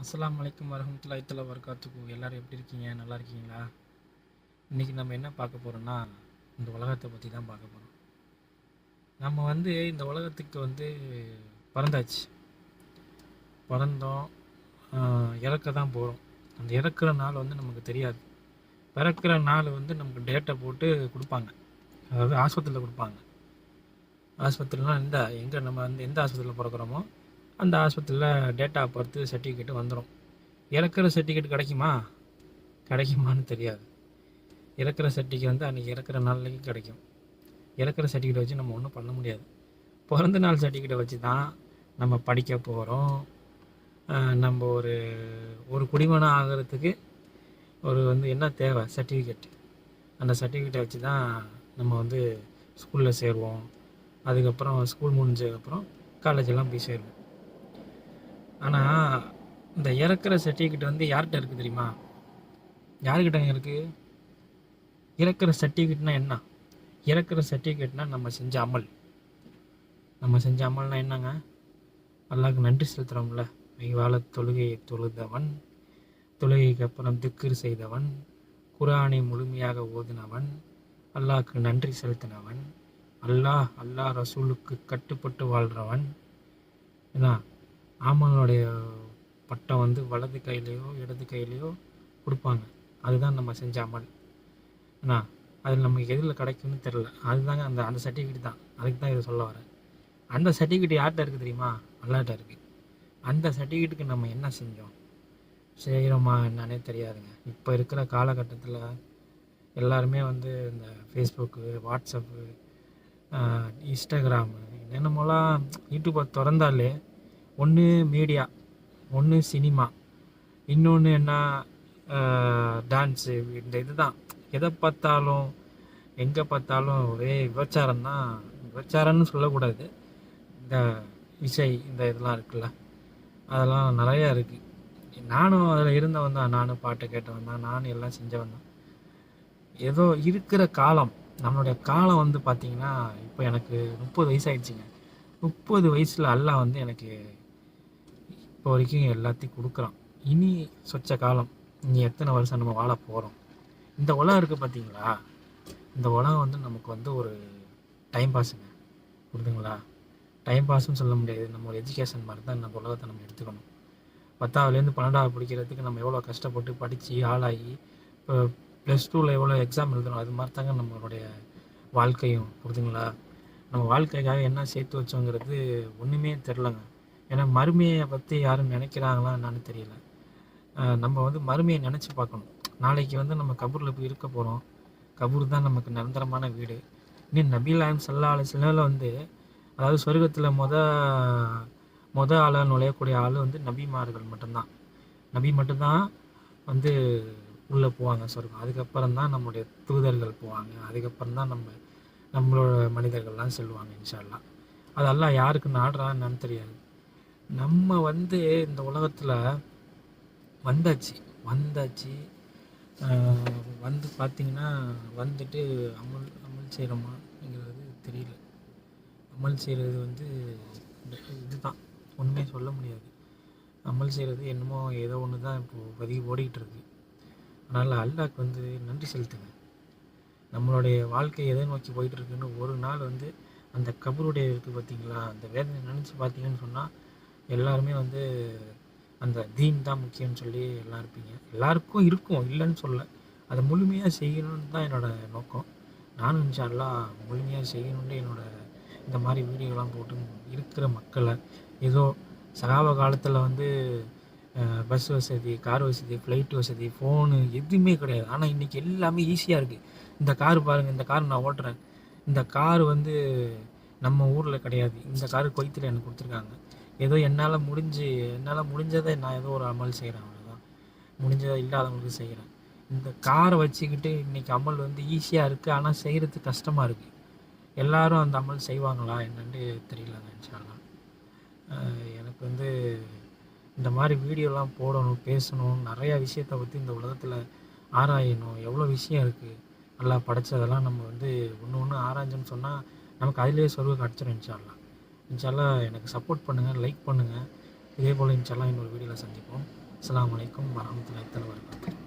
அஸ்லாம் அலைக்கும் வரஹ்மத்துல்லாஹி தஆலா வபரகாத்துஹு. எல்லாரும் எப்படி இருக்கீங்க? நல்லா இருக்கீங்களா? இன்றைக்கி நம்ம என்ன பார்க்க போகிறோன்னா இந்த உலகத்தை பற்றி தான் பார்க்க போகிறோம் நம்ம வந்து இந்த உலகத்துக்கு வந்து பிறந்தாச்சு. பிறந்தோம் இறக்க தான் போகிறோம் அந்த இறக்குற நாள் வந்து நமக்கு தெரியாது. பிறக்கிற நாள் வந்து நமக்கு டேட்டை போட்டு கொடுப்பாங்க. அதாவது ஆஸ்பத்திரியில் கொடுப்பாங்க. ஆஸ்பத்திரிலாம் இந்த எங்கே நம்ம வந்து எந்த ஆஸ்பத்திரியில் பிறக்கிறோமோ அந்த ஆஸ்பத்திரியில் டேட்டா பொறுத்து சர்டிஃபிகேட் வந்துடும் இறக்குற சர்டிஃபிகேட் கிடைக்குமா? கிடைக்குமான்னு தெரியாது. இறக்குற சர்டிஃபிகேட் வந்து அன்றைக்கி இறக்குற நாளைக்கு கிடைக்கும். இறக்குற சர்டிஃபிகேட் வச்சு நம்ம ஒன்றும் பண்ண முடியாது. பிறந்த நாள் சர்டிஃபிகேட்டை வச்சு தான் நம்ம படிக்க போகிறோம் நம்ம ஒரு ஒரு குடிமனம் ஆகிறதுக்கு ஒரு வந்து என்ன தேவை? சர்டிஃபிகேட் அந்த சர்டிஃபிகேட்டை வச்சு தான் நம்ம வந்து ஸ்கூலில் சேருவோம். அதுக்கப்புறம் ஸ்கூல் முடிஞ்சதுக்கப்புறம் காலேஜெல்லாம் போய் சேருவோம். ஆனால் இந்த இறக்குற சர்டிஃபிகேட் வந்து யார்கிட்ட இருக்குது தெரியுமா? யாருக்கிட்ட இருக்குது இறக்குற சர்டிஃபிகேட்னா என்ன? இறக்குற சர்டிஃபிகேட்னா நம்ம செஞ்ச அமல். நம்ம செஞ்ச அமல்னா என்னங்க? அல்லாவுக்கு நன்றி செலுத்துகிறோம்ல மெய்வாழ தொழுகையை தொழுதவன் தொழுகைக்கு அப்புறம் திக்ரு செய்தவன் குரானை முழுமையாக ஓதினவன் அல்லாஹ்க்கு நன்றி செலுத்தினவன் அல்லாஹ் அல்லாஹ் ரசூலுக்கு கட்டுப்பட்டு வாழ்கிறவன் என்ன? ஆமனுடைய பட்டம் வந்து வலது கையிலையோ இடது கையிலையோ கொடுப்பாங்க. அதுதான் நம்ம செஞ்ச அமல் ஏன்னா அது நமக்கு எதில் கிடைக்கும்னு தெரில அதுதாங்க அந்த அந்த சர்டிஃபிகேட் தான். அதுக்கு தான் இதை சொல்ல வரேன். அந்த சர்டிஃபிகேட் யார்கிட்ட இருக்குது தெரியுமா? அல்லாட்ட இருக்குது அந்த சர்டிஃபிகேட்டுக்கு நம்ம என்ன செஞ்சோம்? செய்கிறோமா என்னன்னே தெரியாதுங்க. இப்போ இருக்கிற காலகட்டத்தில் எல்லாருமே வந்து இந்த ஃபேஸ்புக்கு வாட்ஸ்அப்பு இன்ஸ்டாகிராமு என்னென்னமோலாம் யூடியூப்பை திறந்தாலே ஒன்று மீடியா ஒன்று சினிமா இன்னொன்று என்ன டான்ஸு இந்த இதுதான். எதை பார்த்தாலும் எங்கே பார்த்தாலும் ஒரே விபச்சாரம் தான் விபச்சாரம்னு சொல்லக்கூடாது. இந்த இசை இந்த இதெல்லாம் இருக்குல்ல அதெல்லாம் நிறையா இருக்குது நானும் அதில் இருந்தவன் தான். நானும் பாட்டு கேட்டவன் தான். நானும் எல்லாம் செஞ்சவன் தான். ஏதோ இருக்கிற காலம் நம்மளுடைய காலம் வந்து பார்த்திங்கன்னா இப்போ எனக்கு முப்பது வயசு ஆயிடுச்சுங்க. முப்பது வயசில் அல்லாஹ் வந்து எனக்கு இப்போ வரைக்கும் எல்லாத்தையும் கொடுக்குறான். இனி சொச்ச காலம். இனி எத்தனை வருஷம் நம்ம வாழ போகிறோம் இந்த உலகம் இருக்குது பார்த்தீங்களா இந்த உலகம் வந்து நமக்கு வந்து ஒரு டைம் பாஸுங்க புரிதுங்களா டைம் பாஸ்ன்னு சொல்ல முடியாது. நம்ம ஒரு எஜுகேஷன் மாதிரி தான் இந்த உலகத்தை நம்ம எடுத்துக்கணும். பத்தாவதுலேருந்து பன்னெண்டாவது பிடிக்கிறதுக்கு நம்ம எவ்வளோ கஷ்டப்பட்டு படித்து ஆளாகி இப்போ ப்ளஸ் டூவில் எவ்வளோ எக்ஸாம் எழுதணும்? அது மாதிரி தாங்க நம்மளுடைய வாழ்க்கையும். புரிதுங்களா நம்ம வாழ்க்கைக்காக என்ன சேர்த்து வச்சோங்கிறது ஒன்றுமே தெரிலங்க ஏன்னா மறுமையை பற்றி யாரும் நினைக்கிறாங்களா என்னன்னு தெரியல. நம்ம வந்து மறுமையை நினச்சி பார்க்கணும். நாளைக்கு வந்து நம்ம கபூரில் போய் இருக்க போகிறோம் கபூர் தான் நமக்கு நிரந்தரமான வீடு. இன்னும் நபீலாயம் சல்லா அலிஸ்லாமில் வந்து அதாவது சொர்க்கத்தில் மொத மொத ஆளாக நுழையக்கூடிய ஆள் வந்து நபிமார்கள் மட்டும்தான். நபி மட்டும்தான் வந்து உள்ளே போவாங்க சொர்க்கம். அதுக்கப்புறம் தான் நம்முடைய தூதர்கள் போவாங்க. அதுக்கப்புறம் தான் நம்ம நம்மளோட மனிதர்கள்லாம் செல்வாங்க இன்ஷால்லாம் அதெல்லாம் யாருக்கு நாடுறான்னு தெரியாது. நம்ம வந்து இந்த உலகத்தில் வந்தாச்சு வந்தாச்சு. வந்து பார்த்திங்கன்னா வந்துட்டு அமல் அமல் செய்கிறோமாங்கிறது தெரியல. அமல் செய்கிறது வந்து இதுதான். ஒன்றுமே சொல்ல முடியாது. அமல் செய்கிறது என்னமோ ஏதோ ஒன்று தான் இப்போது பதிவு ஓடிக்கிட்டு இருக்கு அதனால் அல்லாக்கு வந்து நன்றி செலுத்துங்க. நம்மளுடைய வாழ்க்கை எதை நோக்கி போயிட்டு இருக்குன்னு ஒரு நாள் வந்து அந்த கபருடைய இருக்குது பார்த்தீங்களா அந்த வேதனை நினச்சி பார்த்தீங்கன்னு சொன்னால் எல்லாருமே வந்து அந்த தீன் தான் முக்கியம்னு சொல்லி எல்லாம் இருப்பீங்க. எல்லாருக்கும் இருக்கும் இல்லைன்னு சொல்ல. அதை முழுமையாக செய்யணும்னு தான் என்னோடய நோக்கம். நானும் இன்ஷால்லா முழுமையாக செய்யணும்னு என்னோடய இந்த மாதிரி வீடியோலாம் போட்டு இருக்கிற மக்களை ஏதோ சகாப காலத்தில் வந்து பஸ் வசதி கார் வசதி ஃப்ளைட் வசதி ஃபோனு எதுவுமே கிடையாது. ஆனால் இன்றைக்கி எல்லாமே ஈஸியாக இருக்குது இந்த கார் பாருங்கள் இந்த கார் நான் ஓட்டுறேன். இந்த கார் வந்து நம்ம ஊரில் கிடையாது. இந்த கார் கொய்த்தில் எனக்கு கொடுத்துருக்காங்க. ஏதோ என்னால் முடிஞ்சு என்னால் முடிஞ்சதை நான் ஏதோ ஒரு அமல் செய்கிறேன் அவ்வளோதான் முடிஞ்சதை இல்லாதவங்களுக்கு செய்கிறேன் இந்த காரை வச்சுக்கிட்டு இன்றைக்கி அமல் வந்து ஈஸியாக இருக்குது ஆனால் செய்கிறதுக்கு கஷ்டமாக இருக்குது எல்லாரும் அந்த அமல் செய்வாங்களா என்னென்னு தெரியல நினச்சாலாம் எனக்கு வந்து இந்த மாதிரி வீடியோலாம் போடணும் பேசணும் நிறையா விஷயத்தை பற்றி இந்த உலகத்தில் ஆராயணும் எவ்வளோ விஷயம் இருக்குது நல்லா படைச்சதெல்லாம் நம்ம வந்து ஒன்று ஒன்று ஆராய்ஞ்சோன்னு சொன்னால் நமக்கு அதிலேயே சொருக கிடச்சிரும் இன்ஷால்லாம் இன்ஷால்லா எனக்கு சப்போர்ட் பண்ணுங்கள் லைக் பண்ணுங்கள் இதே போல் இன்ஷால்லாம் இன்னொரு வீடியோவில் சந்திப்போம். அஸ்ஸலாமு வலைக்கம் வரஹ்மத்துல்லாஹி தஆலா